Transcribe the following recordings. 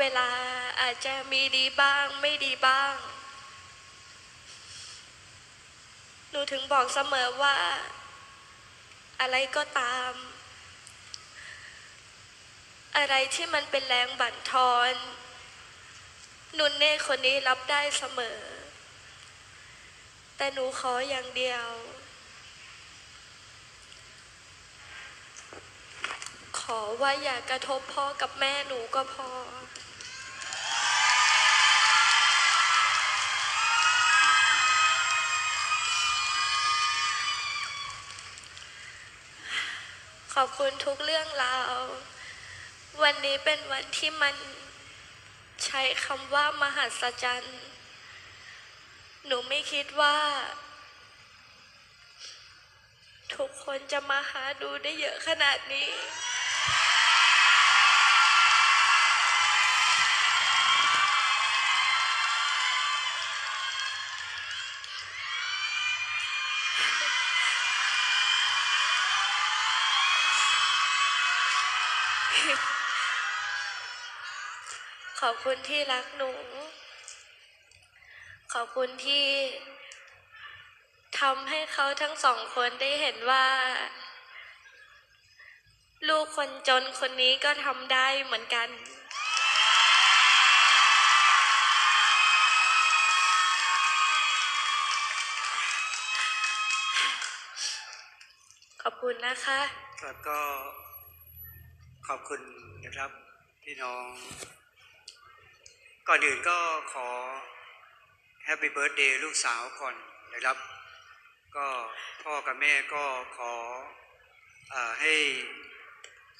เวลาอาจจะมีดีบ้างไม่ดีบ้าง หนูถึงบอกเสมอว่า อะไรก็ตาม อะไรที่มันเป็นแรงบั่นทอนนุนเน่คนนี้รับได้เสมอ แต่หนูขออย่างเดียว ขอว่าอย่ากระทบพ่อกับแม่หนูก็พอ ขอบคุณทุกเรื่องราว วันนี้เป็นวันที่มันใช้คำว่ามหัศจรรย์ หนูไม่คิดว่า ทุกคนจะมาหาดูได้เยอะขนาดนี้ ขอบคุณที่รักหนู ขอบคุณที่ทำให้เขาทั้งสองคนได้เห็นว่า ลูกคนจนคนนี้ก็ทำได้เหมือนกัน ขอบคุณนะคะครับก็ ขอบคุณนะครับพี่น้อง ก่อนอื่นก็ขอแฮปปี้เบิร์ดเดย์ลูกสาวก่อนนะครับ ก็พ่อกับแม่ก็ขออให้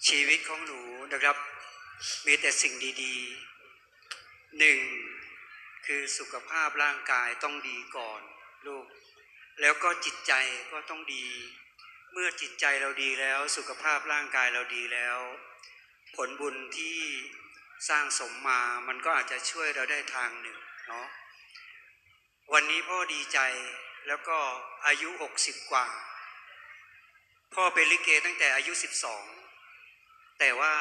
ชีวิตของหนูนะครับ มีแต่สิ่งดีๆหนึ่งคือสุขภาพร่างกายต้องดีก่อนลูก แล้วก็จิตใจก็ต้องดี เมื่อจิตใจเราดีแล้วสุขภาพร่างกายเราดีแล้ว ผลบุญที่สร้างสมมา มันก็อาจจะช่วยเราได้ทางหนึ่งเนาะวันนี้พ่อดีใจแล้วก็อายุหกสิบกว่า พ่อเป็นลิเกตั้งแต่อายุสิบสองแต่ว่า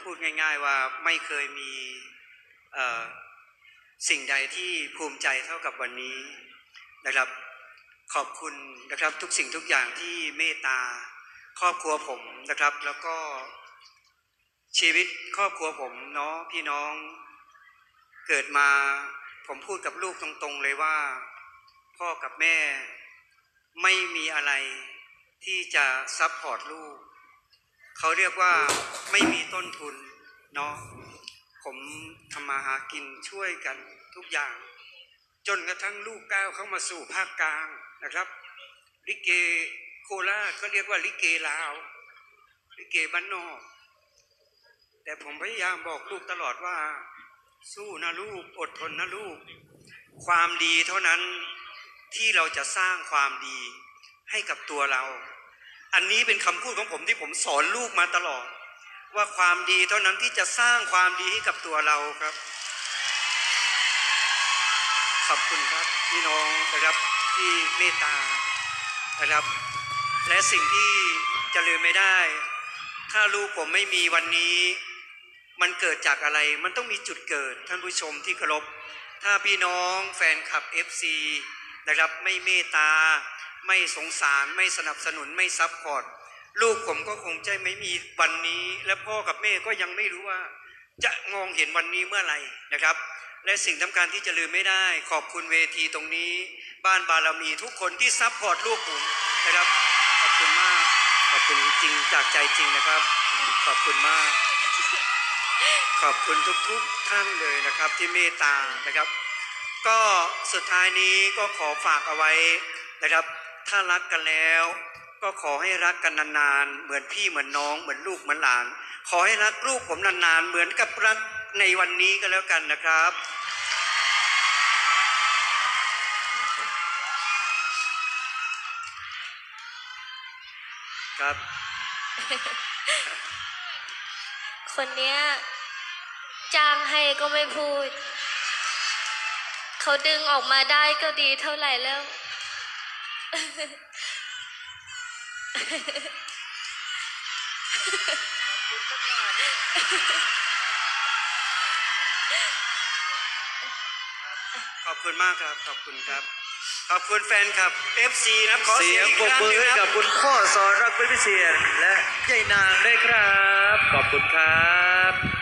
พูดง่ายๆว่าไม่เคยมีสิ่งใดที่ภูมิใจเท่ากับวันนี้นะครับ ขอบคุณนะครับทุกสิ่งทุกอย่างที่เมตตาครอบครัวผมนะครับ แล้วก็ชีวิตครอบครัวผมเนาะพี่น้อง เกิดมาผมพูดกับลูกตรงๆเลยว่า พ่อกับแม่ไม่มีอะไรที่จะซัพพอร์ตลูก เขาเรียกว่าไม่มีต้นทุนเนาะผมทำมาหากินช่วยกันทุกอย่าง จนกระทั่งลูกก้าวเข้ามาสู่ภาคกลาง นะครับ ลิเกโคราชก็เรียกว่าลิเกลาว ลิเกบ้านนอก แต่ผมพยายามบอกลูกตลอดว่า สู้นะลูกอดทนนะลูก ความดีเท่านั้นที่เราจะสร้างความดีให้กับตัวเรา อันนี้เป็นคำพูดของผมที่ผมสอนลูกมาตลอด ว่าความดีเท่านั้นที่จะสร้างความดีให้กับตัวเราครับขอบคุณครับพี่น้องนะครับ ที่เมตตานะครับ และสิ่งที่จะลืมไม่ได้ ถ้าลูกผมไม่มีวันนี้ มันเกิดจากอะไรมันต้องมีจุดเกิดท่านผู้ชมที่เคารพถ้าพี่น้องแฟนคลับ FC นะครับไม่เมตตา ไม่สงสารไม่สนับสนุนไม่ซับพอร์ตลูกผมก็คงจะไม่มีวันนี้ และพ่อกับแม่ก็ยังไม่รู้ว่า จะมองเห็นวันนี้เมื่อไหร่นะครับ และสิ่งสำคัญที่จะลืมไม่ได้ ขอบคุณเวทีตรงนี้ บ้านบารมีทุกคนที่ซัพพอร์ตลูกผมนะครับ ขอบคุณมาก ขอบคุณจริงจากใจจริงนะครับ ขอบคุณมาก ขอบคุณทุกๆท่านเลยนะครับที่เมตตานะครับ ก็สุดท้ายนี้ก็ขอฝากเอาไว้นะครับ ถ้ารักกันแล้ว ก็ขอให้รักกันนานๆ เหมือนพี่เหมือนน้องเหมือนลูกเหมือนหลาน ขอให้รักลูกผมนานๆ เหมือนกับรักในวันนี้ก็แล้วกันนะครับ ครับ คนเนี้ยจ้างให้ก็ไม่พูด เขาดึงออกมาได้ก็ดีเท่าไหร่แล้วขขอบคุณมากครับ ขอบคุณครับ ขอบคุณแฟนคลับ FC นะขอเสีเสียยงงอีกปรบครั้งมือหนึงให้คกัรับบคุณพ่อสอนรักเป็นพิเศษและยายนางด้วยครับ ขอบคุณครับ